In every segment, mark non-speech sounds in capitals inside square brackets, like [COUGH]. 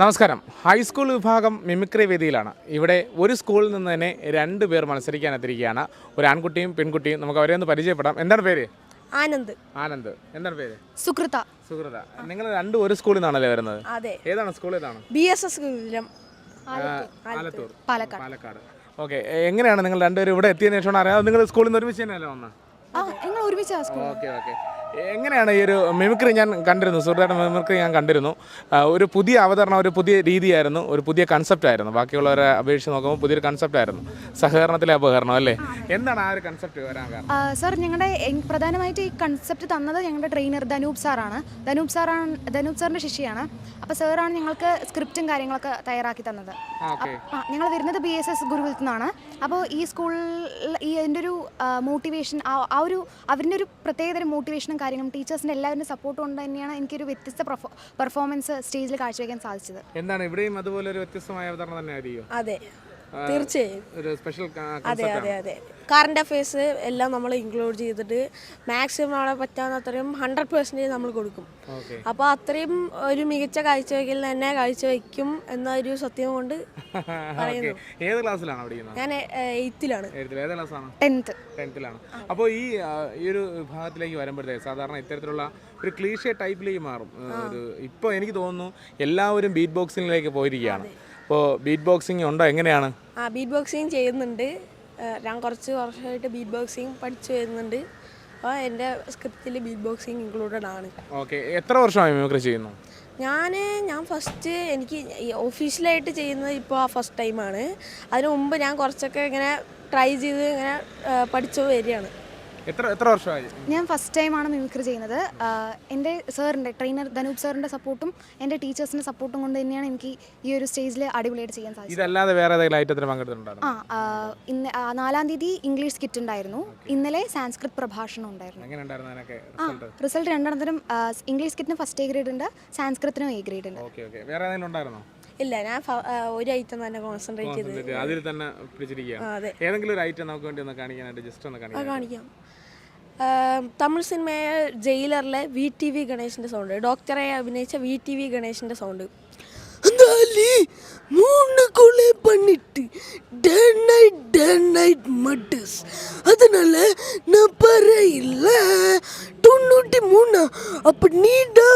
നമസ്കാരം. ഹൈസ്കൂൾ വിഭാഗം മിമിക്രി വേദിയിലാണ്. ഇവിടെ ഒരു സ്കൂളിൽ നിന്ന് തന്നെ രണ്ട് പേർ മത്സരിക്കാൻ എത്തിയിരിക്കുകയാണ്. ഒരു ആൺകുട്ടിയും പെൺകുട്ടിയും നമുക്ക് അവരെ ഒന്ന് പരിചയപ്പെടാം. എന്താണ് പേര്? ആനന്ദ്. ആനന്ദ്. എന്താണ് പേര്? സുഹൃത സുഹൃത നിങ്ങൾ രണ്ടും ഒരു സ്കൂളിൽ നിന്നാണല്ലേ വരുന്നത്? അതെ. ഏതാണ് സ്കൂൾ ഏതാണ്? B S S Alathur. Palakkad. Palakkad. Okay എങ്ങനെയാണ് നിങ്ങൾ രണ്ടുപേരും ഇവിടെ എത്തിയതിനു ശേഷമാണ് അറിയാം നിങ്ങൾ സ്കൂളിൽ നിന്ന് ഒരുമിച്ച് തന്നെയല്ലേ വന്നത്? ഞങ്ങൾ ഓക്കെ ഓക്കെ എങ്ങനെയാണ് ഈ ഒരു മിമിക്രി ഞാൻ കണ്ടിരുന്നു? സുഹൃത്തുക്കളുടെ മിമിക്രി ഞാൻ കണ്ടിരുന്നു. ഒരു പുതിയ അവതരണം ഒരു പുതിയ രീതിയായിരുന്നു ഒരു പുതിയ കൺസെപ്റ്റ് ആയിരുന്നു. ബാക്കിയുള്ളവരെ അപേക്ഷിച്ച് നോക്കുമ്പോൾ പുതിയൊരു കൺസെപ്റ്റ് ആയിരുന്നു. സഹകരണത്തിലെ അപകരണം അല്ലേ? എന്താണ് ആ ഒരു കൺസെപ്റ്റ് വരാൻ കാരണം? സാർ ഞങ്ങളുടെ പ്രധാനമായിട്ട് ഈ കൺസെപ്റ്റ് തന്നത് ഞങ്ങളുടെ ട്രെയിനർ ധനൂപ് സാറാണ് ധനൂപ് സാറാണ് ധനൂപ് സാറിന്റെ ശിഷ്യയാണ്. അപ്പോൾ സാറാണ് ഞങ്ങൾക്ക് സ്ക്രിപ്റ്റും കാര്യങ്ങളൊക്കെ തയ്യാറാക്കി തന്നത്. ഞങ്ങൾ വരുന്നത് ബി എസ് എസ് ഗുരുകുലത്തിൽ നിന്നാണ്. അപ്പോൾ ഈ സ്കൂളിൽ ഈ അതിന്റെ ഒരു മോട്ടിവേഷൻ ആ ഒരു അവരുടെ ഒരു പ്രത്യേകതരം മോട്ടിവേഷനും കാര്യങ്ങളും ടീച്ചേഴ്സിന്റെ എല്ലാവരും സപ്പോർട്ട് കൊണ്ട് തന്നെയാണ് എനിക്കൊരു വ്യത്യസ്ത പെർഫോമൻസ് സ്റ്റേജിൽ കാഴ്ചവെക്കാൻ സാധിച്ചത്. എന്താണ്? ഇവിടെയും അതുപോലെ ഒരു വ്യത്യസ്തമായ അവതരണം തന്നെ അതെ. തീർച്ചയായും. ഒരു സ്പെഷ്യൽ അതെ അതെ അതെ. കറണ്ട് അഫയേഴ്സ് എല്ലാം നമ്മൾ ഇൻക്ലൂഡ് ചെയ്തിട്ട് മാക്സിമം അവിടെ പറ്റാവുന്ന അത്രയും ഹൺഡ്രഡ് പെർസെന്റേജ് നമ്മൾ കൊടുക്കും. അപ്പൊ അപ്പോൾ അത്രയും ഒരു മികച്ച കാഴ്ചവെക്കൽ തന്നെ കാഴ്ചവെക്കും എന്നൊരു സത്യം കൊണ്ട് [LAUGHS] പറയുന്നു. ഏത് ക്ലാസ്സിലാണ് പഠിക്കുന്നത്? ഞാൻ എയ്ത്തിലാണ് ടെൻത്ത്. ടെൻത്തിലാണ്. അപ്പോൾ ഈ ഈ ഒരു വിഭാഗത്തിലേക്ക് വരുമ്പോഴത്തേക്ക് സാധാരണ ഇത്തരത്തിലുള്ള ഒരു ക്ലീഷ്യ ടൈപ്പിലേക്ക് മാറും. ഇപ്പൊ ഇപ്പോൾ എനിക്ക് തോന്നുന്നു എല്ലാവരും ബീറ്റ് ബോക്സിംഗിലേക്ക് പോയിരിക്കുകയാണ്. അപ്പോൾ ബീറ്റ് ബോക്സിംഗ് ഉണ്ടോ? എങ്ങനെയാണ്? ആ ബീറ്റ് ബോക്സിങ് ചെയ്യുന്നുണ്ട് ഞാൻ കുറച്ച് വർഷമായിട്ട് ബീറ്റ് ബോക്സിങ് പഠിച്ചു വരുന്നുണ്ട്. അപ്പോൾ എന്റെ സ്ക്രിപ്റ്റിൽ ബീറ്റ് ബോക്സിങ് ഇൻക്ലൂഡഡ് ആണ്. ഓക്കെ. എത്ര വർഷമായി മിമിക്രി ചെയ്യുന്നു? ഞാൻ ഞാൻ ഫസ്റ്റ് എനിക്ക് ഒഫീഷ്യലായിട്ട് ചെയ്യുന്നത് ഇപ്പോൾ ആ ഫസ്റ്റ് ടൈമാണ് അതിനു മുമ്പ് ഞാൻ കുറച്ചൊക്കെ ഇങ്ങനെ ട്രൈ ചെയ്ത് ഇങ്ങനെ പഠിച്ചു വരികയാണ്. എത്ര എത്ര വർഷമായി? ഞാൻ ഫസ്റ്റ് ടൈമാണ് മിമിക്രി ചെയ്യുന്നത്. എന്റെ സാറിന്റെ ട്രെയിനർ ധനൂപ് സാറിന്റെ സപ്പോർട്ടും എന്റെ ടീച്ചേഴ്സിന്റെ സപ്പോർട്ടും കൊണ്ട് തന്നെയാണ് എനിക്ക് ഈ ഒരു സ്റ്റേജിൽ അടിപൊളിയായിട്ട് ചെയ്യാൻ സാധിച്ചത്. ഇതല്ലാതെ വേറെ ഏതെങ്കിലും ആ ഇന്ന് നാലാം തീയതി ഇംഗ്ലീഷ് സ്കിറ്റ് ഉണ്ടായിരുന്നു. ഇന്നലെ സാൻസ്ക്രിത് പ്രഭാഷണം ഉണ്ടായിരുന്നു. എങ്ങനെ ഉണ്ടായിരുന്നു അതിനൊക്കെ റിസൾട്ട് റിസൾട്ട് രണ്ടെണ്ണത്തിനും ഇംഗ്ലീഷ് സ്കിറ്റിന് ഫസ്റ്റ് എ ഗ്രേഡ് ഉണ്ട് സാൻസ്ക്രിത്തിനും എ ഗ്രേഡ് ഉണ്ട്. ഓക്കെ ഓക്കെ വേറെ ഏതെങ്കിലും ഉണ്ടായിരുന്നോ? ഇല്ല ഞാൻ ഫ- ആ, ഒരു ഐറ്റം തന്നെ കോൺസെൻട്രേറ്റ് ചെയ്ത് എന്നിട്ട് അതിൽ തന്നെ പിടിച്ചിരിക്കുക ആ, അതെ ഏതെങ്കിലും ഒരു ഐറ്റം നമുക്ക് വേണ്ടി ഒന്ന് കാണിക്കാനായിട്ട് ജസ്റ്റ് ഒന്ന് ആ, കാണിക്കാം കാണിക്കാം ആ, തമിഴ് സിനിമയെ ജയിലറിലെ വി ടി വി ഗണേശൻ്റെ സൗണ്ട് ഡോക്ടറെ അഭിനയിച്ച വി ടി വി ഗണേശൻ്റെ സൗണ്ട് மூணு கொலை பண்ணிட்டு டே நைட் டே நைட் மட்டஸ் அதனால நான் பற இல்ல தொண்ணூற்றி மூணா அப்ப நீடா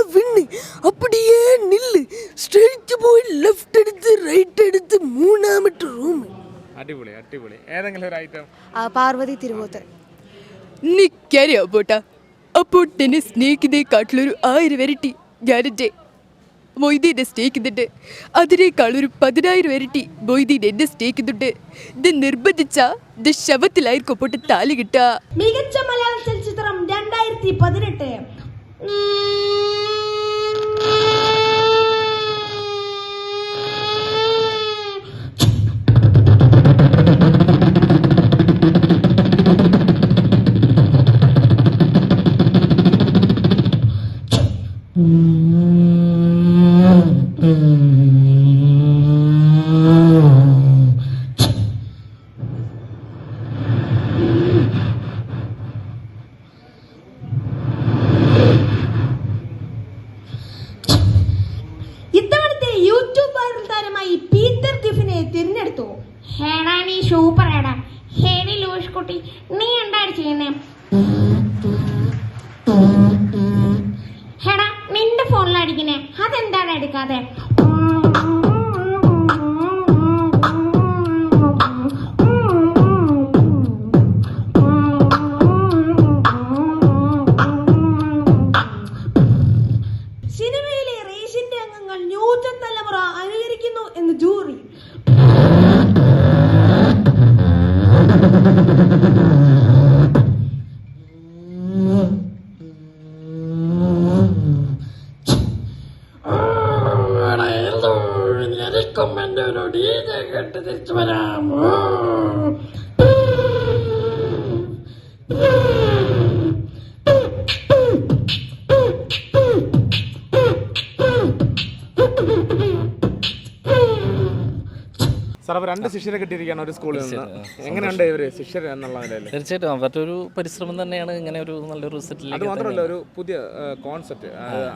അടിപൊളി അടിപൊളി. ഏതെങ്കിലും ഒരു ഐറ്റം ആ, പാർവതി തിരുവോത്ത്. നിക്കറിയോ പോട്ടാ അപ്പോൾ തന്നെ സ്നേഹിതേക്കാട്ടിലൊരു ആയിരം വരട്ടി ഞാനെന്റെ മൊയ്തീനെ സ്നേഹിക്കുന്നുണ്ട്. അതിനേക്കാളൊരു പതിനായിരം വരട്ടി മൊയ്തീൻ എന്നെ സ്നേഹിക്കുന്നുണ്ട്. ഇത് നിർബന്ധിച്ച ഇത് ശവത്തിലായിരിക്കും പൊട്ട് താലി കിട്ടുക. മികച്ച മലയാള ചലച്ചിത്രം രണ്ടായിരത്തി പതിനെട്ട്. തിരഞ്ഞെടുത്തു. ഹേടാ നീ സൂപ്പർ ഏടാ ഹേടി ലൂഷ് കുട്ടി. നീ എന്താണ് ചെയ്യുന്നേ? ഹേടാ അടിക്കുന്നേ? അതെന്താണ് എടുക്കാതെ? സിനിമയിലെ റേസിന്റെ അംഗങ്ങൾ ന്യൂജൻ തലമുറ അനുകരിക്കുന്നു എന്ന് ജൂറി. എനിക്കും എന്റെ ഒരു ഡീജ കേട്ട് തിരിച്ചു വരാം സാർ അപ്പോൾ രണ്ട് ശിഷ്യരെ കിട്ടിയിരിക്കുകയാണ് ഒരു സ്കൂളിൽ നിന്ന്. എങ്ങനെയുണ്ട് ഇവർ ശിഷ്യർ എന്നുള്ള നിലയിൽ? തീർച്ചയായിട്ടും അവരുടെ ഒരു പരിശ്രമം തന്നെയാണ് ഇങ്ങനെ ഒരു നല്ലൊരു അത് മാത്രമല്ല ഒരു പുതിയ കോൺസെപ്റ്റ്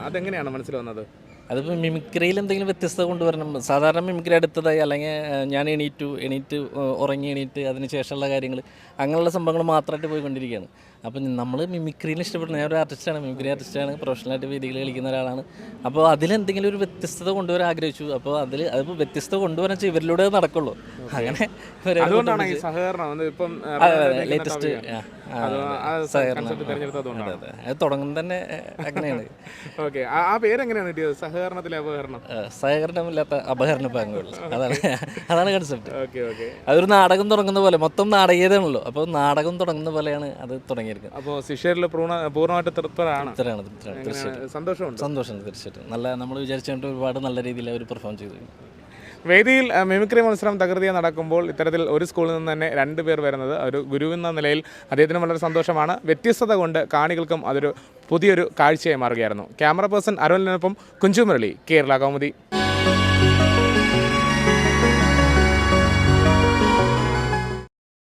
അതെങ്ങനെയാണ് മനസ്സിൽ വന്നത്? അതിപ്പോൾ മിമിക്രിയിൽ എന്തെങ്കിലും വ്യത്യസ്തത കൊണ്ടുവരണം. സാധാരണ മിമിക്രി അടുത്തതായി അല്ലെങ്കിൽ ഞാൻ എണീറ്റു എണീറ്റ് ഉറങ്ങി എണീറ്റ് അതിന് ശേഷമുള്ള കാര്യങ്ങൾ അങ്ങനെയുള്ള സംഭവങ്ങൾ മാത്രമായിട്ട് പോയിക്കൊണ്ടിരിക്കുകയാണ്. അപ്പം നമ്മൾ മിമിക്രിയിൽ ഇഷ്ടപ്പെടുന്ന ഞാൻ ഒരു ആർട്ടിസ്റ്റാണ് മിമിക്രി ആർട്ടിസ്റ്റാണ് പ്രൊഫഷണലായിട്ട് വേദികളിൽ കളിക്കുന്ന ഒരാളാണ്. അപ്പോൾ അതിലെന്തെങ്കിലും ഒരു വ്യത്യസ്തത കൊണ്ടുവരാൻ ആഗ്രഹിച്ചു. അപ്പോൾ അതിൽ അതിപ്പോൾ വ്യത്യസ്തത കൊണ്ടുവരാൻ വെച്ചാൽ ഇവരിലൂടെ നടക്കുള്ളൂ. അങ്ങനെ ലേറ്റസ്റ്റ് അത് തുടങ്ങുന്നത് തന്നെ അങ്ങനെയാണ്. [LAUGHS] ഓക്കെ ആ പേരെങ്ങനെയാണ് കിട്ടിയത്? സഹകരണത്തിലെ അപകരണം സഹകരണമില്ലാത്ത അപഹരണ ബാങ്കുകൾ അതാണ് അതാണ് കൺസെപ്റ്റ് ഓക്കെ ഓക്കെ അതൊരു നാടകം തുടങ്ങുന്ന പോലെ മൊത്തം നാടകീയതയാണല്ലോ. അപ്പോൾ നാടകം തുടങ്ങുന്ന പോലെയാണ് അത് തുടങ്ങിയിരിക്കുന്നത് അപ്പോൾ ശിഷ്യരിൽ പൂർണ പൂർണമായിട്ട് തൃപ്തരാണ്. ഇത്രയാണ് തൃപ്തരാണ്. തീർച്ചയായിട്ടും. സന്തോഷമുണ്ട്. സന്തോഷമുണ്ട് സന്തോഷം തീർച്ചയായിട്ടും. നല്ല നമ്മൾ വിചാരിച്ചുകൊണ്ട് ഒരുപാട് നല്ല രീതിയിൽ അവർ പെർഫോം ചെയ്തു. വേദിയിൽ മെമിക്രി മത്സരം തകൃതിയെ നടക്കുമ്പോൾ ഇത്തരത്തിൽ ഒരു സ്കൂളിൽ നിന്ന് തന്നെ രണ്ട് പേർ വരുന്നത് ഒരു ഗുരു എന്ന നിലയിൽ അദ്ദേഹത്തിന് വളരെ സന്തോഷമാണ്. വ്യത്യസ്തത കൊണ്ട് കാണികൾക്കും അതൊരു പുതിയൊരു കാഴ്ചയായി മാറുകയായിരുന്നു. ക്യാമറ പേഴ്സൺ അരുണിനൊപ്പം കുഞ്ചുമുരളി കേരള കൗമുദി.